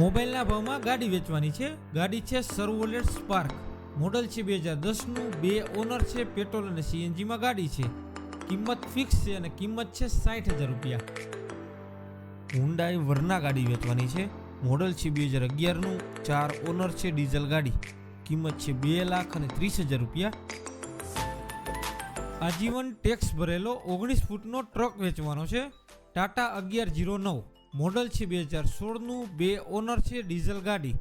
મોબાઈલના ભાવમાં ગાડી વેચવાની છે. ગાડી છે સર્વોલેટ સ્પાર્ક. મોડલ છે બે હજાર દસનું બે ઓનર છે પેટ્રોલ અને સીએનજીમાં ગાડી છે. કિંમત ફિક્સ છે અને કિંમત છે સાઠ હજાર રૂપિયા. હુન્ડાઈ વરના ગાડી વેચવાની છે. મોડલ છે બે હજાર અગિયારનું ચાર ઓનર છે ડીઝલ ગાડી. કિંમત છે બે લાખ અને ત્રીસ હજાર રૂપિયા. આજીવન ટેક્સ ભરેલો ઓગણીસ ફૂટનો ટ્રક વેચવાનો છે. ટાટા અગિયાર જીરો નવ. મોડલ છે બે હજાર સોળનું, બે ઓનર છે ડીઝલ ગાડી.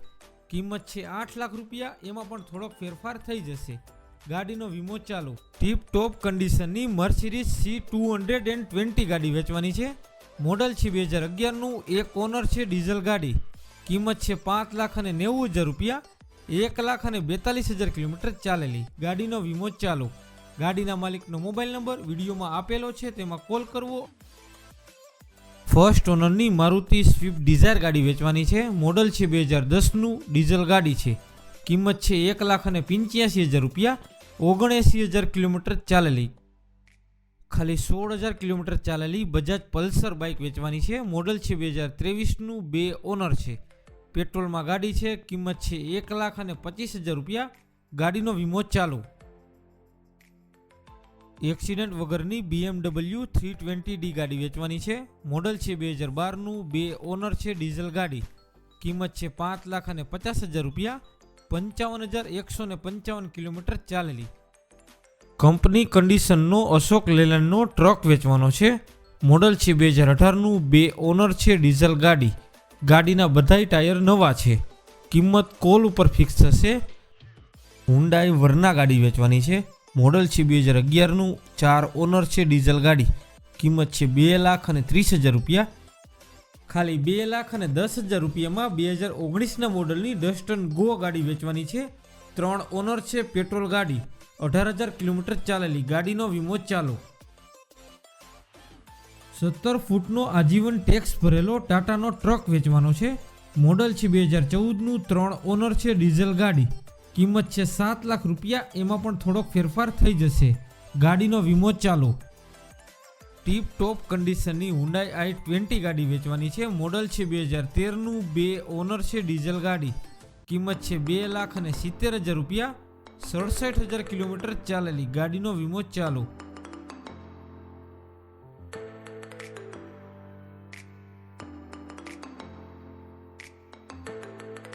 કિંમત છે આઠ લાખ રૂપિયા, એમાં પણ થોડોક ફેરફાર થઈ જશે. ગાડીનો વીમો ચાલુ. Tip top કન્ડિશનની Mercedes C two hundred and twenty ગાડી વેચવાની છે. મોડલ છે બે હજાર અગિયારનું, એક ઓનર છે ડીઝલ ગાડી. કિંમત છે પાંચ લાખ અને નેવું હજાર રૂપિયા, એક લાખ અને બેતાલીસ હજાર કિલોમીટર ચાલેલી. ગાડીનો વીમો ચાલુ. ગાડીના માલિકનો મોબાઈલ નંબર વિડીયોમાં આપેલો છે, તેમાં કોલ કરવો. ફર્સ્ટ ઓનરની મારુતિ સ્વિફ્ટ ડિઝાયર ગાડી વેચવાની છે. મોડલ છે બે હજાર દસનું ડીઝલ ગાડી છે. કિંમત છે એક લાખ અને પંચ્યાસી હજાર રૂપિયા. ઓગણએંસી હજાર કિલોમીટર ચાલેલી. ખાલી સોળ હજાર કિલોમીટર ચાલેલી બજાજ પલ્સર બાઇક વેચવાની છે. મોડલ છે બે હજાર ત્રેવીસનું બે ઓનર છે. પેટ્રોલમાં ગાડી છે. કિંમત છે એક લાખ અને પચીસ હજાર રૂપિયા. ગાડીનો વીમો ચાલુ. એક્સિડન્ટ વગરની બીએમડબલ્યુ થ્રી ટ્વેન્ટી ડી ગાડી વેચવાની છે. મોડલ છે બે હજાર બારનું, બે ઓનર છે ડીઝલ ગાડી. કિંમત છે પાંચ લાખ અને પચાસ હજાર રૂપિયા. પંચાવન હજાર એકસો ને પંચાવન કિલોમીટર ચાલેલી. કંપની કન્ડિશનનો અશોક લેલનનો ટ્રક વેચવાનો છે. મોડલ છે બે હજાર અઢારનું, બે ઓનર છે ડીઝલ ગાડી. ગાડીના બધાય ટાયર નવા છે. કિંમત કોલ ઉપર ફિક્સ થશે. હુન્ડાઈ વરના ગાડી વેચવાની છે. મોડલ છે બે હજાર અગિયારનું, ચાર ઓનર છે ડીઝલ ગાડી. કિંમત છે બે લાખ અને ત્રીસ હજાર રૂપિયા. ખાલી બે લાખ અને દસ હજાર રૂપિયામાં બે હજાર ઓગણીસના મોડલની ડસ્ટન ગો ગાડી વેચવાની છે. ત્રણ ઓનર છે પેટ્રોલ ગાડી. અઢાર હજાર કિલોમીટર ચાલેલી ગાડીનો વીમો ચાલુ. સત્તર ફૂટનો આજીવન ટેક્સ ભરેલો ટાટાનો ટ્રક વેચવાનો છે. મોડલ છે બે હજાર ચૌદનું, ત્રણ ઓનર છે ડીઝલ ગાડી. કિંમત છે સાત લાખ રૂપિયા. એમાં પણ થોડોક ફેરફાર થઈ જશે. ગાડીનો વીમો ચાલો. ટીપ ટોપ કન્ડિશનની હુન્ડાઈ આઈ ટ્વેન્ટી ગાડી વેચવાની છે. મોડલ છે બે હજાર તેરનું. બે ઓનર છે ડીઝલ ગાડી. કિંમત છે બે લાખ અને સિત્તેર હજાર રૂપિયા. સડસઠ હજાર કિલોમીટર ચાલેલી ગાડીનો વીમો ચાલુ.